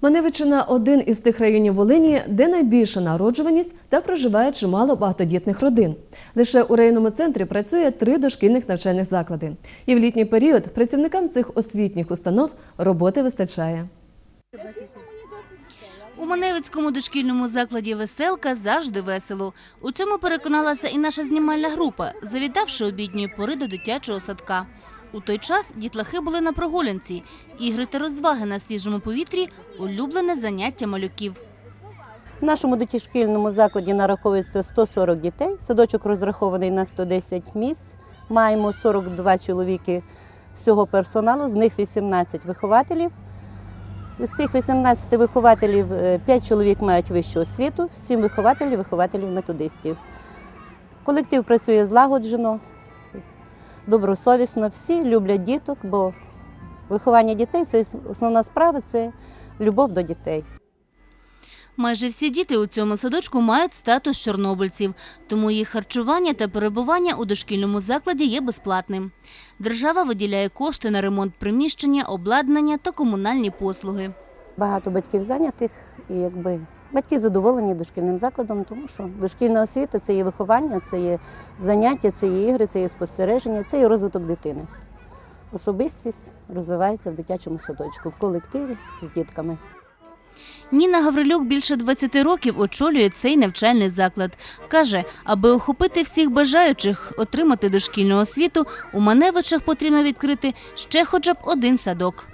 Маневичина один із тих районів Волині, де найбільша народжуваність та проживає чимало багатодітних родин. Лише у районному центрі працює три дошкільних навчальних заклади. І в літній період працівникам цих освітніх установ роботи вистачає. У Маневицькому дошкільному закладі «Веселка» завжди весело. У цьому переконалася і наша знімальна група, завітавши обідньої пори до дитячого садка. У той час дітлахи були на прогулянці. Ігри та розваги на свіжому повітрі – улюблене заняття малюків. В нашому дитячошкільному закладі нараховується 140 дітей. Садочок розрахований на 110 місць. Маємо 42 чоловіки всього персоналу, з них 18 вихователів. З цих 18 вихователів 5 чоловік мають вищу освіту, 7 вихователів, вихователів методистів. Колектив працює злагоджено, добросовісно. Всі люблять діток, бо виховання дітей це основна справа це любов до дітей. Майже всі діти у цьому садочку мають статус чорнобильців, тому їх харчування та перебування у дошкільному закладі є безплатним. Держава виділяє кошти на ремонт приміщення, обладнання та комунальні послуги. Багато батьків зайнятих, і якби батьки задоволені дошкільним закладом, тому що дошкільна освіта це є виховання, це є заняття, це є ігри, це є спостереження, це є розвиток дитини. Особистість розвивається в дитячому садочку, в колективі з дітками. Ніна Гаврилюк більше 20 років очолює цей навчальний заклад. Каже, аби охопити всіх бажаючих отримати дошкільну освіту, у Маневичах потрібно відкрити ще хоча б один садок.